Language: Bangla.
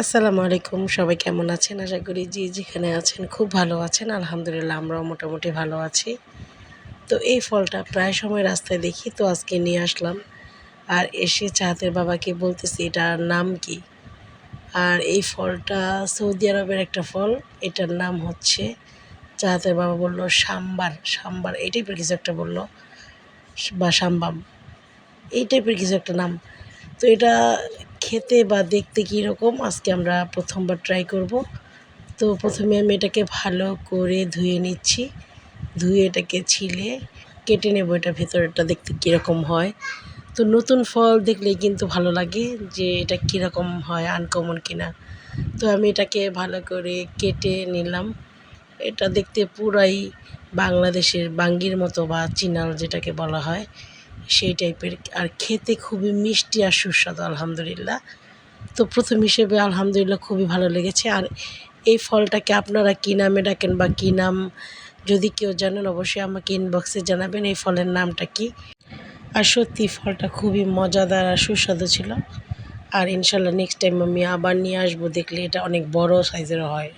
আসসালামু আলাইকুম। সবাই কেমন আছেন? আশা করি যে যেখানে আছেন খুব ভালো আছেন। আলহামদুলিল্লাহ, আমরাও মোটামুটি ভালো আছি। তো এই ফলটা প্রায় সময় রাস্তায় দেখি, তো আজকে নিয়ে আসলাম। আর এসে চাহাতের বাবাকে বলতেছি, এটার নাম কি? আর এই ফলটা সৌদি আরবের একটা ফল। এটার নাম হচ্ছে চাহাতের বাবা বলল, সাম্বার। সাম্বার, এই টাইপের কিছু একটা বলল। বা সাম্বাম, এই টাইপের কিছু একটা নাম। তো এটা খেতে বা দেখতে কীরকম, আজকে আমরা প্রথমবার ট্রাই করব। তো প্রথমে আমি এটাকে ভালো করে ধুয়ে নিচ্ছি। ধুয়ে এটাকে ছিলে কেটে নেব, এটা ভেতরটা দেখতে কীরকম হয়। তো নতুন ফল দেখলেই কিন্তু ভালো লাগে যে এটা কীরকম হয় আনকমন কিনা। তো আমি এটাকে ভালো করে কেটে নিলাম। এটা দেখতে পুরাই বাংলাদেশের বাঙ্গির মতো বা চিনাল যেটাকে বলা হয়। সেই টাইপের আর খেতে খুবই মিষ্টি আর সুস্বাদু, আলহামদুলিল্লাহ। তো প্রথম হিসেবে আলহামদুলিল্লাহ খুবই ভালো লেগেছে। আর এই ফলটাকে আপনারা কী নামে ডাকেন বা কী নাম যদি কেউ জানেন, অবশ্যই আমাকে ইনবক্সে জানাবেন এই ফলের নামটা কি। আর সত্যি ফলটা খুবই মজাদার আর সুস্বাদু ছিল। আর ইনশাল্লাহ নেক্সট টাইম আমি আবার নিয়ে আসব, দেখলে এটা অনেক বড় সাইজের হয়।